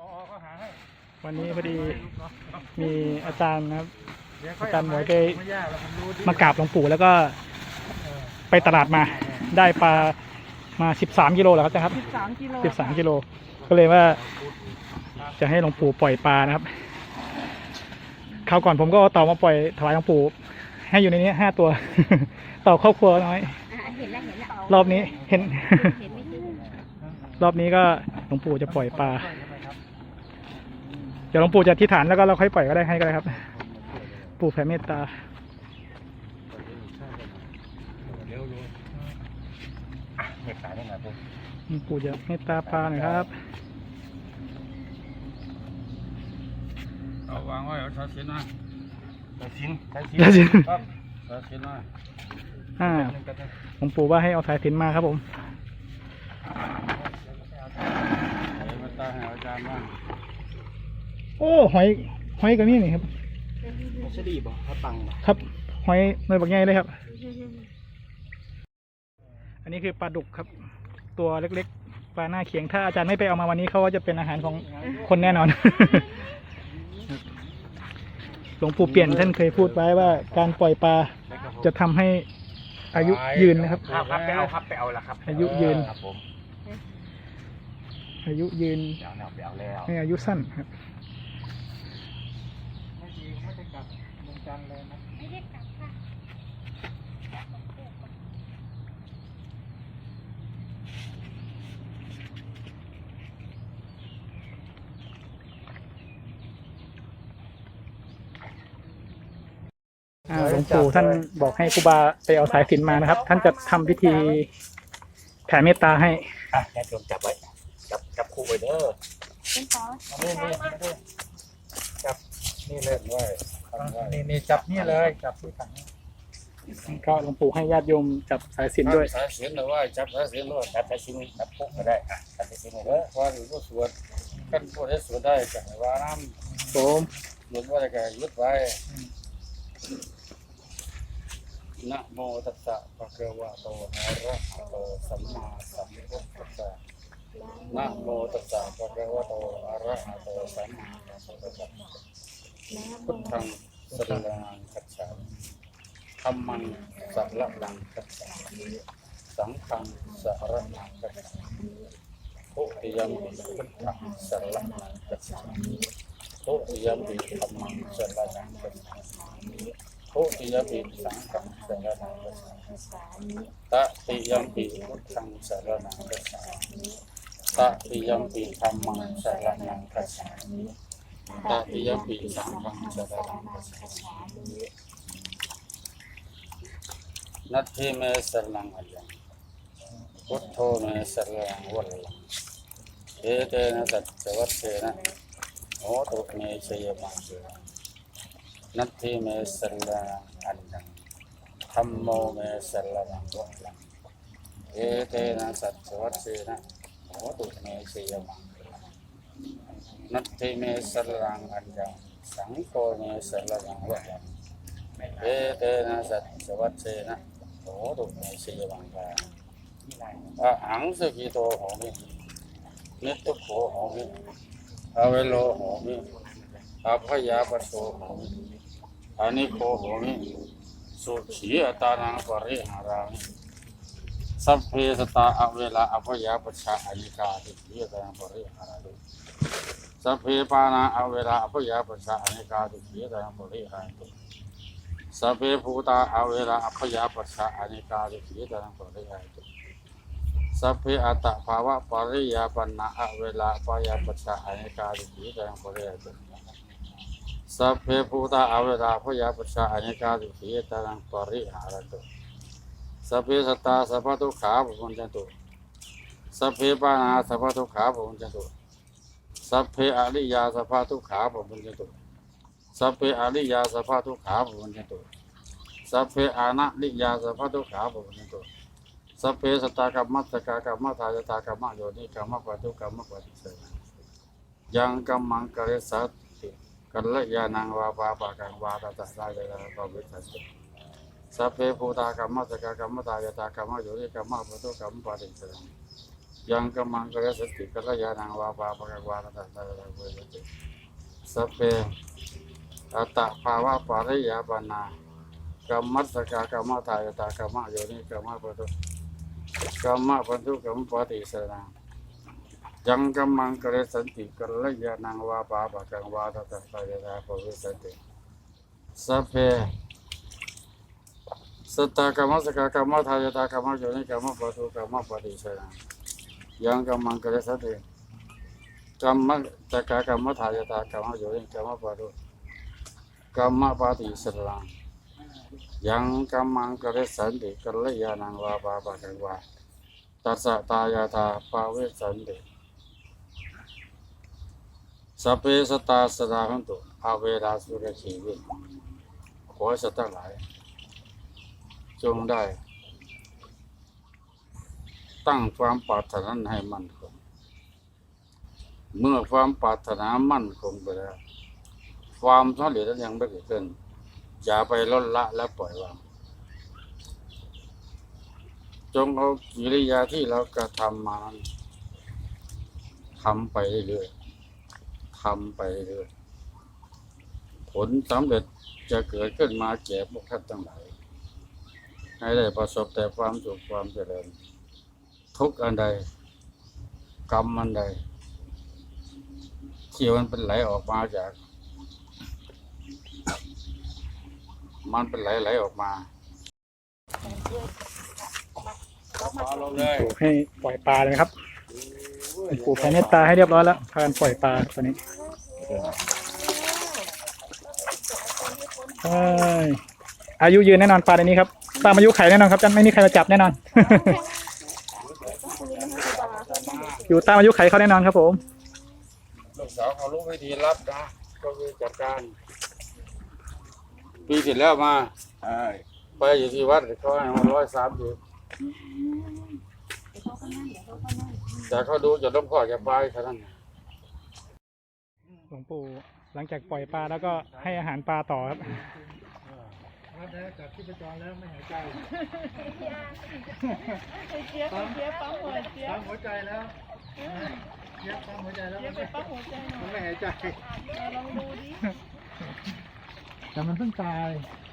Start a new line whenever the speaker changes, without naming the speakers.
พอก็หาให้
วันนี้พอดีมีอาจารย์นะครับ
เดี๋วค่
อาจารย์หมวยไป
ไม่ยากหรอกผมรู้ดี
มากราบหลวงปู่แล้วก็
เออ
ไปตลาดมาได้ปลามา 13กิโลแล้วครับอาจารย์ครับ
สิบสามกิโล
13กิโลก็เลยว่าจะให้หลวงปู่ปล่อยปลานะครับคราวก่อนผมก็เอาเต่ามาปล่อยถวายหลวงปู่ให้อยู่ในนี้ห้าตัว เต่าครอบครัวน้อย
อะเห็นแล้วเห็นแล้ว
รอบนี้เห็น
เห็นไม่ใช่
รอบนี้ก็หลวงปู่จะปล่อยปลา เดี๋ยวหลวงปู่จะอธิษฐานแล้วก็เราค่อยปล่อยก็ได้ให้ก็ได้ครับ ปู่แผ่เมตตา
เร็วเลยอะเห็ดสายได้ไงปุ๊บ
หลวงปู่จะเมตตาปลาหน่อยครับ
เอาวางไว้เอาชาชินนะ
ใช้ชิ้นใช้ชิ้น
ใช้ชิ้น
ครับ
ชาชินนะ
อ่า
หนึ่งกระเทียม
หลวงปู่ว่าให้เอาสายสิญจนมาครับผม
เดี๋ยวมาตาให้อาจารย์บ้าง
โอ้หอยหอยกับนี่นี่ครับ
ไม่ใช่ดีบ่ถ้าตังค์บ่
ครับหอยหน่วยบักใหญ่เลยครับ อันนี้คือปลาดุกครับ ตัวเล็กๆปลาหน้าเขียงถ้าอาจารย์ไม่ไปเอามาวันนี้เขาก็จะเป็นอาหารของคนแน่นอนหลวงปู่เปลี่ยนท่านเคยพูดไว้ว่าการปล่อยปลาจะทำให้อายุยืนนะครับ
ครับครับไปเอาครับไปเอาละครับ
อายุยืน
ครับผม
อายุยืน
ไปเอาแล้วไปเอาแล้ว
ให้อายุสั้นครับ
ไม่ดีไม่ได้กลับเมือง จันทร์เลยนะ
ไม่ได้กลับค่ะ
อ่าหลวงปู่ท่านบอกให้ครูบาไปเอาสายสิญจนมานะครับ ท่านจะทำพิธีแผ่เมตตาให้
อะแค่โยมจับไว้ จับจับคู่ไว้เด้อ
เป็นขอ
เอานี่นี่นี่จับ นี่เลย
ไว้ทำไว้
นี่นี่จับนี่เลยจับที่ถัง
ก็หลวงปู่ให้ญาติโยมจับสายสิญจนด้วย
สายสินเอาไว้จับสายสินด้วย
จับใช้ชิ้นจับปุ๊กก็ได้อะจับใช้ชิ้นเลย
เออพออยู่ก็สวดกันพอได้สวดได้กันว่าน้
โสมำ
หยุดว่าได้ก็หยุดไว้นะโมตัสสะภะคะวะโตอะระหะโตสัมมาสัมพุทธัสสะนะโมตัสสะภะคะวะโตอะระหะโตสัมมาสัมพุทธัสสะ พุทธังสรณังคัจฉามิธรรมังสัรลังคัจฉามิสังฆังสรณังคัจฉามิทุติยมปิพุทธังสรณังคัจฉามิทุติยมปิธรรมังสรณังคัจฉามิทุติยมปิสังฆังสรณังคัจฉามิตติยมปิพุทธังสรณังคัจฉามิตติยมปิธรรมังสรณังคัจฉามิ ตติยปิสังฆังสรณังคัจฉามินัตถิเมสรลังอัลยังพุทโธเมสรลังวัลลังเอเตนะสัจจวัตเตนะโหตุเมชยมังนัตถิเมสรลังอัลยังธัมโมเมสรลังวัลลังเอเตนะสัจจวัตเตนะโหตุเมชยมัง นัตถิเมสรลังอัลยังสังโฆเมสรลังวัลลังเอเตนะสัจจวัตเตนะโหตุเมสีวังกาอะหังสกิโตโหมินิตุโขโหมิอเวโลโหมิอภยาปโสโหมิอานิโคโหมิสุขีอตานังปริหารามิสัพเพสตาอเวลาอภยาปชาอานิกาติขีอตานังปริหารามิ สัพเพปานาอเวลาอภยาปชาอานิกาติขีตังปริหารามิสัพเพภูตาอเวลาอัพยาปัสสะอานิกาลิขิตานังปริยารตุสัพเพอัตตภาวะปริยาปันนาอเวลาปยาปัสสะอานิกาลิขิตานังปริยารตุสัพเพภูตาอเวลาพยาปัสสะอานิกาลิขิตานังปริหารตุสัพเพสัตตาสัพพทุกขาภุญจันตุสัพเพปานาสัพพทุกขาภุญจันตุ สัพเพอริยาสัพพทุกขาภุญจตุสัพเพอริยาสัพพะทุกขาภวันตุสัพเพอานะลิยาสัพพะทุกขาภวันตุสัพเพสตากรรมัสกากรรมทายตากรรมโยนิกรรมปฏิกรรมปฏิเสธยังกรรมังกะเรสัตติกัลยานังวาปาปะกังวาตตะสายะปะวิทัสสสัพเพภูตากรรมัสสกากรรมทายตากรรมโยนิกรรมปฏิกรรมปฏิเสธ ยังกำมังกระสติกัลยาณังวาปาปะกวาตตะตะตะเวติสัพเพอัตตะภาวะปาริยาปนากรรมัสกากรรมทายตากรรมโยนิกรรมปะตุกรรมปันทุกรรมปฏิสนายังกำมังกระสันติกัลยาณังวาปาปะกวาตตะตะตะภเวสันติสเพสตากรรมสกากรรมทายตากรรมโยนิกรรมปะทุกรรมปฏิสนา ยังกำมังกระสันติกรรมสกากรรมทายตากรรมโยนกรรมปะทุกรรมปฏิสนายังกำมังกระสันติกัลยาณังวาปาปะกังวาตัสสะตายาตาปาเวสันติสัพเพสตาสดาหันตุอาเวราสุรชีวิตขอสัตว์ทั้งหลาย จงได้ ตั้งความปรารถนาให้มั่นคง เมื่อความปรารถนามั่นคงไปแล้ว ความสำเร็จนั้นยังไม่เกิดขึ้นอย่าไปลดละและปล่อยวาง จงเอากิริยาที่เรากระทำมานั้นทำไปเรื่อยๆทำไปเรื่อยผลสำเร็จจะเกิดขึ้นมาแก่พวกท่านทั้งหลายให้ได้ประสบแต่ความสุขความเจริญ ทุกอันใด กรรมอันใดที่มันเป็นไหลออกมาจาก มันเป็นไหลไหลออกมาลงเลย
ปู่ให้ปล่อยปลาเลยครับปู่แผ่เมตตาให้เรียบร้อยแล้วพากันปล่อยปลาตอนนี้ใช่อายุยืนแน่นอนปลาในนี้ครับตามอายุไขแน่นอนครับจะไม่มีใครมาจับแน่นอน อยู่ตามอายุไขเขาแน่นอนครับผม
ลูกสาวเขารู้วิธีรับนะก็คือจัดการ ปีที่แล้วมาไปอยู่ที่วัดเขาให้มาร้อยสามสิบแต่เขาดูจะล้มพ่อจะไปแค่นั้น
หลวงปู่หลังจากปล่อยปลาแล้วก็ให้อาหารปลาต่อครับ
จากที่ประจรแล้วไม่หายใจ
เจี๊ยบเจี๊ยบปั๊มหัวเจี๊ย
ปั๊
บ
มหัวใจแล้ว เจี๊ยบปั๊มหัวใจแล้ว
เจี๊ยบไปปั๊มหัวใจหน่
มั
อนย
ไม่หายใจ
ลองดูดิ
แต่มันเพิ่งตาย
เ